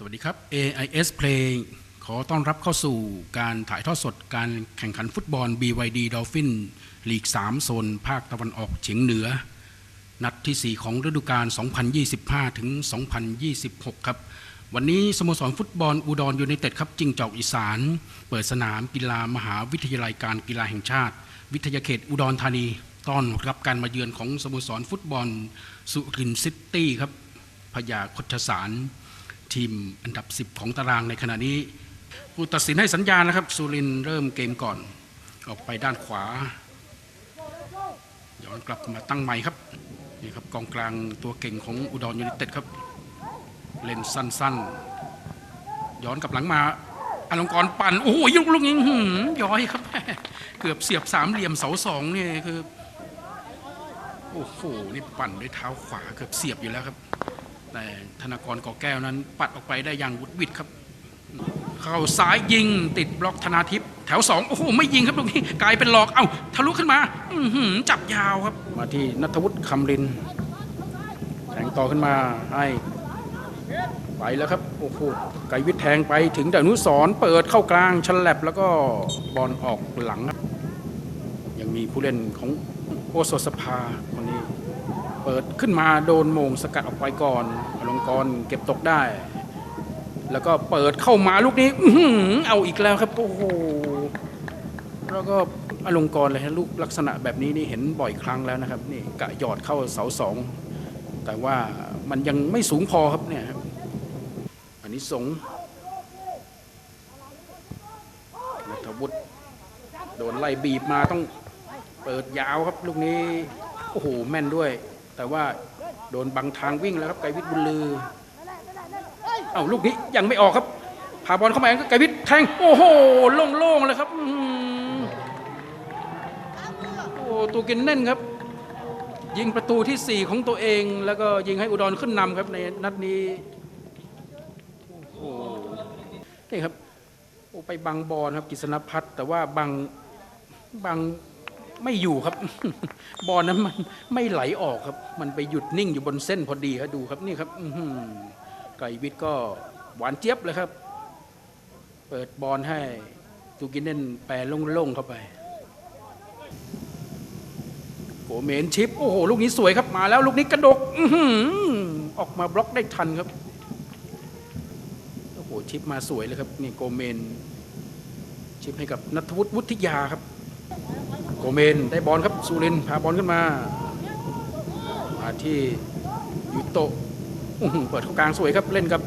สวัสดีครับ AIS Play ขอต้อนรับเข้าสู่การถ่ายทอดสดการแข่งขันฟุตบอล BYD Dolphin ลีก 3 โซน ภาคตะวันออกเฉียงเหนือ นัดที่ 4 ของฤดูกาล 2025 ถึง 2026 ครับ วันนี้สโมสรฟุตบอลอุดรยูไนเต็ดครับจิงจอกอีสาน เปิดสนามกีฬามหาวิทยาลัยการกีฬาแห่งชาติ วิทยาเขตอุดรธานี ต้อนรับการมาเยือนของสโมสรฟุตบอลสุรินทร์ซิตี้ครับพญาคดชสาร ทีมอันดับ 10 ของตารางในขณะนี้ ผู้ตัดสินให้สัญญาณนะครับ สุรินเริ่มเกมก่อน ออกไปด้านขวา ย้อนกลับมาตั้งใหม่ครับนี่ครับกองกลางตัวเก่งของอุดรยูไนเต็ดครับ เล่นสั้นๆ ย้อนกลับหลังมาอลงกรปั่นโอ้โหยุกลูกนี้อื้อหือย้อยครับ เกือบเสียบสามเหลี่ยมเสาสองนี่คือโอ้โหนี่ปั่นด้วยเท้าขวาเกือบเสียบอยู่แล้วครับ แต่ธนากรก่อแก้วนั้น ปัดออกไปได้อย่างวุดวิดครับ เข้าซ้ายยิงติดบล็อกธนาทิพย์แถวสองโอ้โหไม่ยิงครับตรงนี้กลายเป็นหลอกเอ้าทะลุขึ้นมาอืจับยาวครับ มาที่นัทวุฒิคำรินแทงต่อขึ้นมาให้ไปแล้วครับโอ้โหไกวิทย์แทงไปถึงดานุสรเปิดเข้ากลางฉลับแล้วก็บอลออกหลังครับ ยังมีผู้เล่นของโอโซสภาคนนี้ ปิดขึ้นมาโดนโมงสกัดออกไปก่อนอลงกรณ์เก็บตกได้ แล้วก็เปิดเข้ามาลูกนี้อื้อหือเอาอีกแล้วครับโอ้โหแล้วก็อลงกรณ์เลยฮะลูกลักษณะแบบนี้นี่เห็นบ่อยครั้งแล้วนะครับนี่กะหยอดเข้าเสาสองแต่ว่ามันยังไม่สูงพอครับเนี่ยครับอันนี้สงนัทวุฒิโดนไล่บีบมาต้องเปิดยาวครับลูกนี้โอ้โหแม่นด้วย แต่ว่าโดนบังทางวิ่งแล้วครับไกรวิทย์บุญลือ เอ้าลูกนี้ยังไม่ออกครับพาบอลเข้ามาเองก็ไกรวิทย์แทง โอ้โหโล่งๆเลยครับโอ้ตัวกินแน่นครับ ยิงประตูที่ 4 ของตัวเอง แล้วก็ยิงให้อุดรขึ้นนำครับในนัดนี้โอ้นี่ครับโอ้ไปบังบอลครับกิษณพัฒน์แต่ว่าบังบัง ไม่อยู่ครับบอลนั้นมันไม่ไหลออกครับ มันไปหยุดนิ่งอยู่บนเส้นพอดีครับดูครับนี่ครับไก่วิทย์ก็หวานเจี๊ยบเลยครับ เปิดบอลให้ตูกินเน่นแปรโล่งๆเข้าไปโกเมนชิปโอ้โหลูกนี้สวยครับมาแล้วลูกนี้กระดกออหือออกมาบล็อกได้ทันครับโอ้โหชิปมาสวยเลยครับนี่โกเมน ชิปให้กับนัทวุฒิวุฒิยาครับ โกเมนได้บอลครับสุรินพาบอลขึ้นมา มาที่ยูโตะเปิดเข้ากลางสวยครับเล่นกับ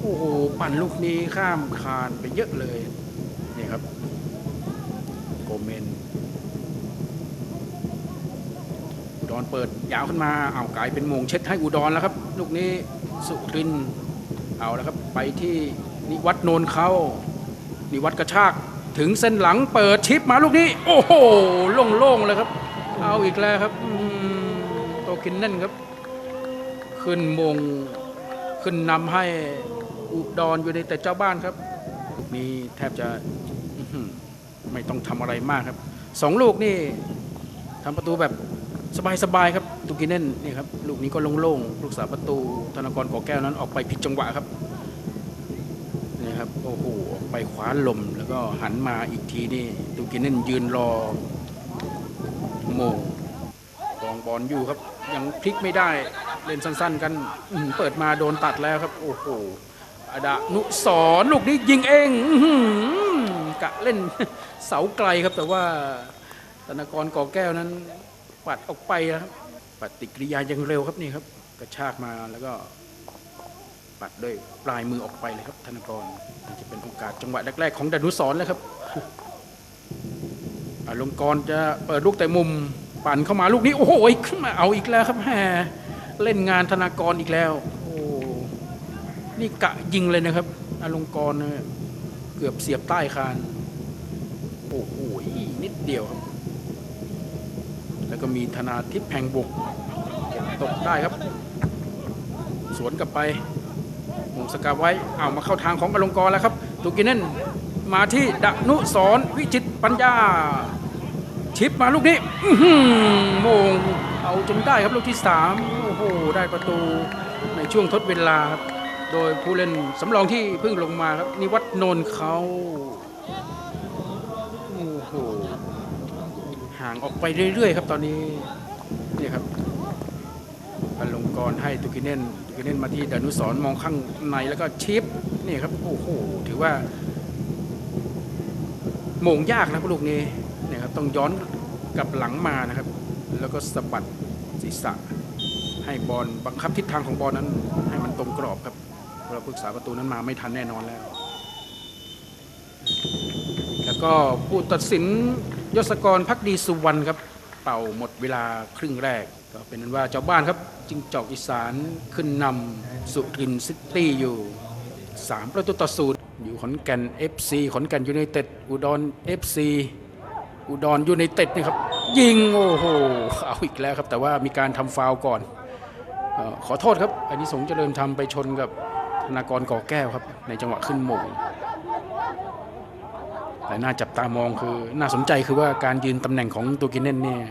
โอ้โหปั่นลูกนี้ข้ามคานไปเยอะเลยนี่ครับโกเมนอุดรเปิดยาวขึ้นมาเอากลายเป็นมงเช็ดให้อุดรแล้วครับ ลูกนี้สุรินเอาแล้วครับไปที่นิวัฒน์โนนเขานิวัฒน์กระชาก ถึงเส้นหลังเปิดชิปมาลูกนี้ โอ้โหโล่งๆเลยครับ เอาอีกแล้วครับโตกินแน่นครับ ขึ้นมงขึ้นนำให้อุดรอยู่ในแต่เจ้าบ้านครับลูกนี้แทบจะไม่ต้องทำอะไรมากครับสองลูกนี่ทำประตูแบบสบายๆครับตูกินเน่นนี่ครับลูกนี้ก็โล่งๆลูกสาประตูธนากรก่อแก้วนั้นออกไปผิดจังหวะครับ ครับโอ้โหไปขวาลมแล้วก็หันมาอีกทีนี่ตูกินเน่นยืนรอโมงกองบอลอยู่ครับ ยังพลิกไม่ได้เล่นสั้น ๆ กันเปิดมาโดนตัดแล้วครับ โอ้โหอดานุสรณ์ลูกนี้ยิงเองอกะเล่นเสาไกลครับแต่ว่าธนากรก่อแก้วนั้นปัดออกไปนะครับปฏิกิริยายังเร็วครับนี่ครับ กระชากมาแล้วก็ ปัดด้วยปลายมือออกไปเลยครับธนากรนี่จะเป็นโอกาสจังหวะแรกๆของดานุสรณ์แล้วครับอลงกรณ์จะเปิดลูกแต่มุมปั่นเข้ามาลูกนี้ โอ้โหขึ้นมาเอาอีกแล้วครับแหมเล่นงานธนากรอีกแล้ว โอ้นี่กะยิงเลยนะครับอลงกรณ์เนี่ยเกือบเสียบใต้คานโอ้โหนิดเดียวครับ แล้วก็มีธนาทิพย์แผงบุกตกได้ครับ สวนกลับไป มงสกาไว้เอามาเข้าทางของอลงกรณ์แล้วครับตูกินเน่นมาที่ดนุสรวิจิตปัญญา ชิปมาลูกนี้โมงเอาจนได้ครับลูกที่สามโอ้โหได้ประตูในช่วงทดเวลาครับโดยผู้เล่นสำรองที่เพิ่งลงมาครับนิวัฒนนนท์เขาโอ้โหห่างออกไปเรื่อยๆ ครับตอนนี้นี่ครับ อลงกรให้ตุกิเน่นตุกิเน่นมาที่ดานุสรมองข้างในแล้วก็ชิปนี่ครับโอ้โหถือว่าโมงยากนะลูกนี้เนี่ยครับต้องย้อนกลับหลังมานะครับ แล้วก็สะบัดศีรษะ ให้บอลบังคับทิศทางของบอลนั้น ให้มันตรงกรอบครับเราปรึกษาประตูนั้นมาไม่ทันแน่นอนแล้ว แล้วก็ผู้ตัดสินยศกรพักดีสุวรรณครับ เป่าหมดเวลาครึ่งแรก ก็เป็นนั้นว่าเจ้าบ้านครับจิงจอกอีสานขึ้นนำสุรินซิตี้อยู่ 3 ประตูต่อศูนย์อยู่ขอนแก่น FC ขอนแก่นยูไนเต็ดอุดร FC อุดรยูไนเต็ดนี่ครับ ยิงโอ้โหเอาอีกแล้วครับ แต่ว่ามีการทำฟาวก่อนออขอโทษครับอันนี้สงเจริญทำไปชนกับธนากรก่อแก้วครับ ในจังหวะขึ้นโมง แต่น่าจับตามองคือน่าสนใจคือว่าการยืนตำแหน่งของตัวกินเน่นเนี่ย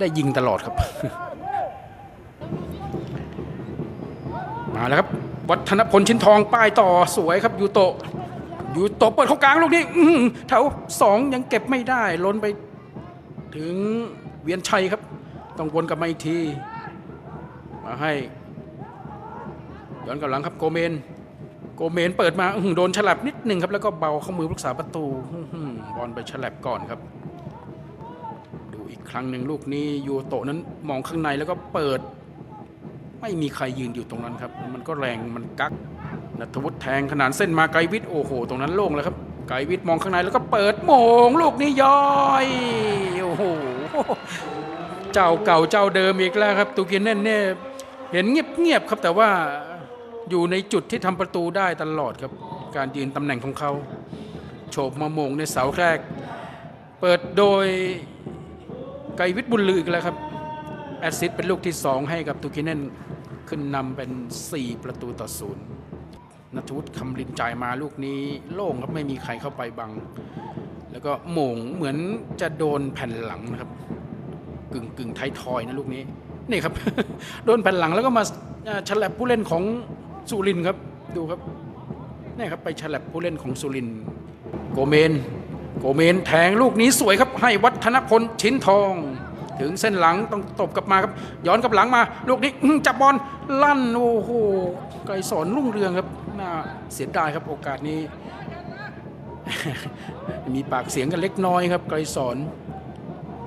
ได้ยิงตลอดครับ มาแล้วครับ วัฒนพลชิ้นทองป้ายต่อสวยครับยูโตะยูโตะเปิดเข้ากลางลูกนี้แถวสองยังเก็บไม่ได้ล้นไป ถึงเวียนชัยครับ ต้องวนกลับมาอีกที มาให้ย้อนกลับหลังครับโกเมน โกเมนเปิดมาโดนฉลับนิดหนึ่งครับ แล้วก็เบาเข้ามือรักษาประตูบอลไปฉลับก่อนครับ ดูอีกครั้งหนึ่งลูกนี้ยูโตะนั้นมองข้างในแล้วก็เปิด ไม่มีใครยืนอยู่ตรงนั้นครับ มันก็แรงมันกักนัทวุฒิแทงขนานเส้นมาไกวิทย์โอ้โห ตรงนั้นโล่งแล้วครับ ไกวิทย์มองข้างในแล้วก็เปิดโมงลูกนี้ย้อยโอ้โหเจ้าเก่าเจ้าเดิมอีกแล้วครับตูกินเน่นเนี่ยเห็นเงียบๆครับแต่ว่า อยู่ในจุดที่ทำประตูได้ตลอดครับ การยืนตำแหน่งของเขาโฉบมาโมงในเสาแรก เปิดโดยไกวิทย์บุญลืออีกแล้วครับ แอสซิสต์เป็นลูกที่ 2 ให้กับตูกินเนนขึ้นนำเป็น 4 ประตูต่อศูนย์นัทวุฒิคำลินจ่ายมาลูกนี้โล่งครับไม่มีใครเข้าไปบัง แล้วก็โหม่งเหมือนจะโดนแผ่นหลังนะครับ กึ่งกึ่งไทายทอยนะลูกนี้ นี่ครับ โดนแผ่นหลังแล้วก็มาอ่าฉลับผู้เล่นของ สุรินครับดูครับนี่ครับไปฉลับผู้เล่นของสุรินโกเมน โกเมนแทงลูกนี้สวยครับ ให้วัฒนพลชิ้นทอง ถึงเส้นหลังต้องตบกลับมาครับ ย้อนกลับหลังมา ลูกนี้จับบอลลั่นโอ้โหไกรสอนรุ่งเรืองครับน่าเสียดายครับโอกาสนี้ มีปากเสียงกันเล็กน้อยครับ ไกรสอน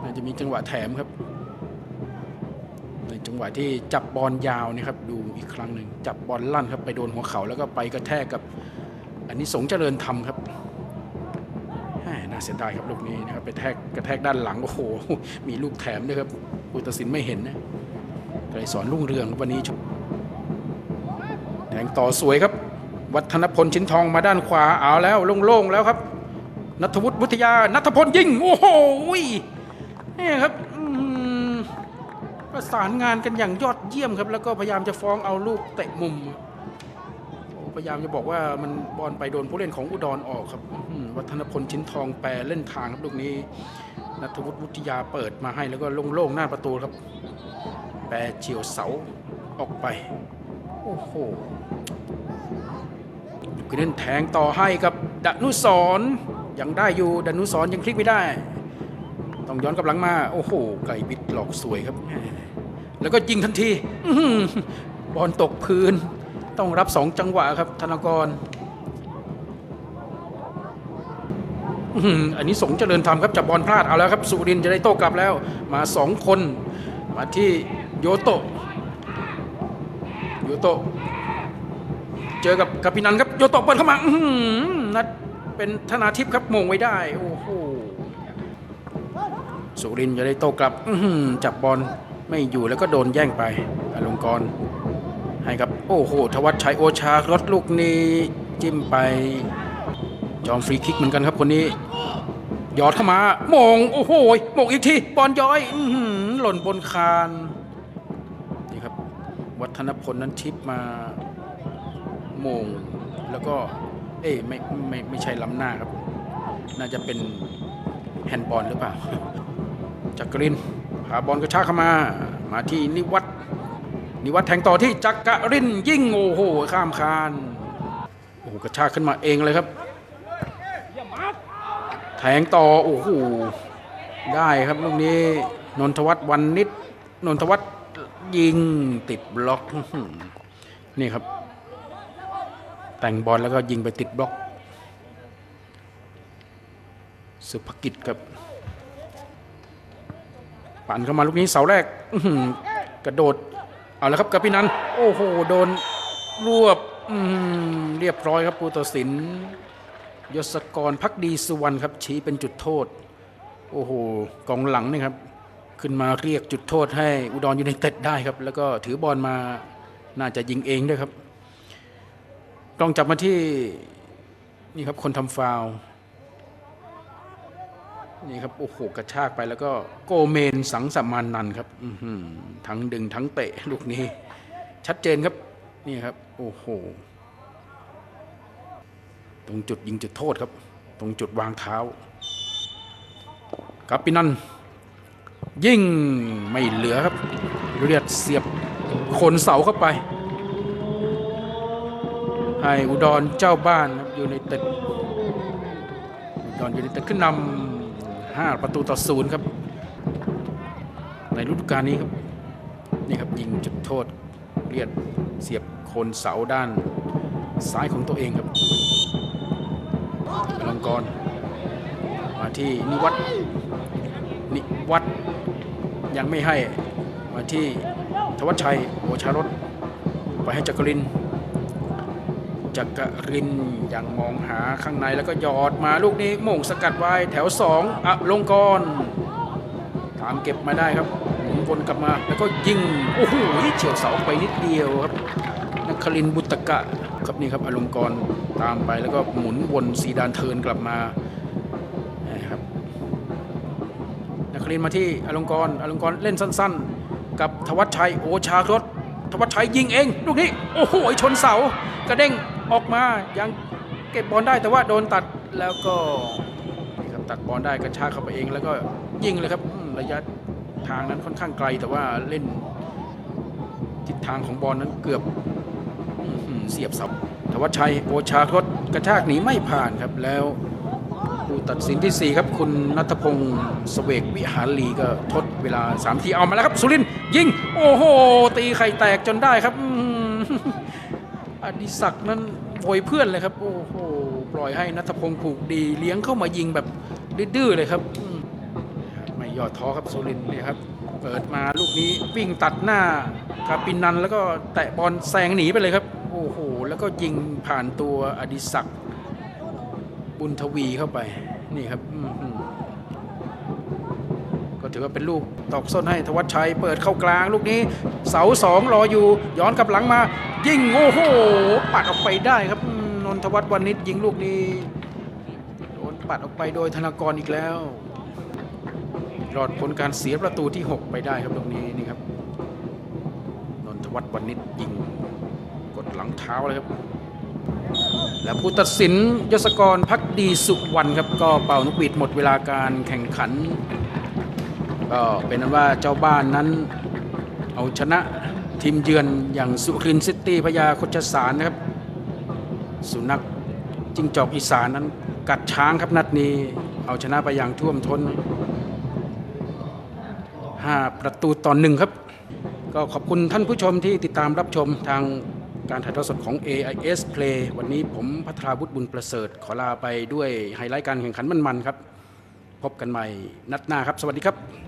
น่าจะมีจังหวะแถมครับ ในจังหวะที่จับบอลยาวนี่ครับดูอีกครั้งหนึ่งจับบอลลั่นครับไปโดนหัวเขาแล้วก็ไปกระแทกกับอันนี้สงเจริญธรรมครับน่าเสียดายครับลูกนี้นะครับไปแทกกระแทกด้านหลังโอ้โหมีลูกแถมด้วยครับผู้ตัดสินไม่เห็นนะไกรสอนรุ่งเรืองวันนี้แทงต่อสวยครับ วัฒนพลชิ้นทองมาด้านขวาเอาแล้วโล่งๆแล้วครับนัทวุฒิวุทยานัทพลยิงโอ้โหนี่ครับอื ประสานงานกันอย่างยอดเยี่ยมครับ แล้วก็พยายามจะฟ้องเอาลูกเตะมุมพยายามจะบอกว่ามันบอลไปโดนผู้เล่นของอุดรออกครับวัฒนพลชิ้นทองแปรเล่นทางครับลูกนี้นัทวุฒิวุฒิยาเปิดมาให้แล้วก็โล่งๆหน้าประตูครับ แปรเฉียวเสาออกไปโอ้โหลูกเล่นแทงต่อให้กับดนุสรณ์ยังได้อยู่ดนุสรณ์ยังคลิกไม่ได้ ต้องย้อนกลับหลังมา โอ้โห ไก่บิดหลอกสวยครับ แล้วก็ยิงทันทีอบอลตกพื้น ต้องรับสองจังหวะครับ ธนากรอันนี้สงส์เจริญธรรมครับจับบอลพลาดเอาแล้วครับ สุรินจะได้โต้กลับแล้ว มาสองคน มาที่โยโตะโยโตะเจอกับกัปปินันครับโยโตะเปิดเข้ามาอืนัดเป็นธนาทิพย์ครับมงไว้ได้ โอ้โหสุรินจะได้โต้กลับอืจับบอล ไม่อยู่แล้วก็โดนแย่งไปอลงกรให้ครับโอ้โหทวัชชัยโอชารถลูกนี้จิ้มไปจอมฟรีคิกเหมือนกันครับคนนี้ยอดเข้ามาโมงโอ้โหโมงอีกทีบอลย้อยหล่นบนคานนี่ครับ วัฒนพลนั้นชิปมาโมงแล้วก็ เอ้ยไม่ไม่ไม่ใช่ล้ำหน้าครับ น่าจะเป็นแฮนด์บอลหรือเปล่าจักรินาบอลกระชากเข้ามา มาที่นิวัตนิวัฒแทงต่อที่จักรรินยิ่งโอ้โหข้ามคานโอ้โหกระชากขึ้นมาเองเลยครับ แทงต่อโอ้โหได้ครับลูกนี้นนทวัฒน์วันนิดนนทวัฒน์ยิงติดบล็อกนี่ครับ แต่งบอลแล้วก็ยิงไปติดบล็อก สุภกิจครับ ปั่นเข้ามาลูกนี้เสาแรกกระโดด เอาละครับกาปินัน โอ้โห โดนรวบเรียบร้อยครับปูตสินยศกรพักดีสุวรรณครับ ชี้เป็นจุดโทษ โอ้โหกองหลังนี่ครับ ขึ้นมาเรียกจุดโทษให้อุดรอยูไนเต็ดได้ครับ แล้วก็ถือบอลมาน่าจะยิงเองด้วยครับกล้องจับมาที่นี่ครับคนทำฟาวล์ นี่ครับโอ้โหกระชากไปแล้วก็โกเมนสังสมานนันครับอืทั้งดึงทั้งเตะลูกนี้ ชัดเจนครับนี่ครับโอ้โหตรงจุดยิงจุดโทษครับ ตรงจุดวางเท้ากับปินันยิ่งไม่เหลือครับ เลียดเสียบโคนเสาเข้าไปให้อุดรเจ้าบ้านครับอยู่ในเต็ดก่อยูไนเต็ดขึ้นนำ 5 ประตูต่อศูนย์ครับ ในฤดูกาลนี้ครับ นี่ครับยิงจุดโทษเลียดเสียบโคนเสาด้านซ้ายของตัวเองครับอลังกรมาที่นิวัตนิวัตยังไม่ให้มาที่ธวัชชัยโอชารสไปให้จักริน จักรินยังมองหาข้างในแล้วก็ยอดมาลูกนี้โม่งสกัดไว้แถวสองอะลงกรณ์ตามเก็บมาได้ครับหมุนวนกลับมาแล้วก็ยิงโอ้โหเฉียวเสาไปนิดเดียวครับนักคลินบุตรกะครับนี่ครับอลงกรณ์ตามไปแล้วก็หมุนวนสีดานเทินกลับมานะครับนักคลินมาที่อลงกรณ์อลงกรณ์เล่นสั้นๆ กับธวัชชัยโอชาครสธวัชชัยยิงเอง ลูกนี้ โอ้โหชนเสากระเด้ง ออกมายังเก็บบอลได้แต่ว่าโดนตัดแล้วก็นี่ครับตัดบอลได้กระชากเข้าไปเอง แล้วก็ยิงเลยครับระยะทางนั้นค่อนข้างไกล แต่ว่าเล่นทิศทางของบอลนั้นเกือบเสียบเสับธวัชชัยโอชารสกระชากหนีไม่ผ่านครับแล้วผู้ตัดสินที่ 4 ครับ คุณนัทพงศ์เสวกวิหารลีก็ทดเวลา3ทีเอามาแล้วครับ สุรินยิง โอ้โห ตีไข่แตกจนได้ครับอื อดิศักนั้นโวยเพื่อนเลยครับ โอ้โห ปล่อยให้นัทพงศ์ผูกดี เลี้ยงเข้ามายิงแบบดื้อเลยครับ ไม่ย่อท้อครับสุรินนี่ครับ เปิดมาลูกนี้วิ่งตัดหน้าคาปินันแล้วก็แตะบอลแซงหนีไปเลยครับ โอ้โห แล้วก็ยิงผ่านตัวอดิศักบุญทวีเข้าไป นี่ครับอื้อหือก็ ถือว่าเป็นลูกตอกส้นให้ธวัชชัย เปิดเข้ากลางลูกนี้ เสาสองรออยู่ ย้อนกลับหลังมา ยิงโอ้โหปัดออกไปได้ครับนนทวัฒน์วันนิดยิงลูกนี้โดนปัดออกไปโดยธนากรอีกแล้วรอดผลการเสียประตูที่ 6 ไปได้ครับลูกนี้นี่ครับนนทวัฒน์วันนิดยิงกดหลังเท้าเลยครับและผู้ตัดสินยศกรพักดีสุวรรณครับ ก็เป่านกหวีดหมดเวลาการแข่งขัน ก็เป็นนั้นว่าเจ้าบ้านนั้นเอาชนะทีมเยือนอย่างสุรินทร์ซิตี้พญาโคชสารนะครับ สุนัขจิงจอกอีสานนั้นกัดช้างครับนัดนี้เอาชนะไปอย่างท่วมท้น 5 ประตูต่อหนึ่งครับ ก็ขอบคุณท่านผู้ชมที่ติดตามรับชมทางการถ่ายทอดสดของ AIS Play วันนี้ผมพัทราวุฒิบุญประเสริฐ ขอลาไปด้วยไฮไลท์การแข่งขันมันๆครับ พบกันใหม่นัดหน้าครับ สวัสดีครับ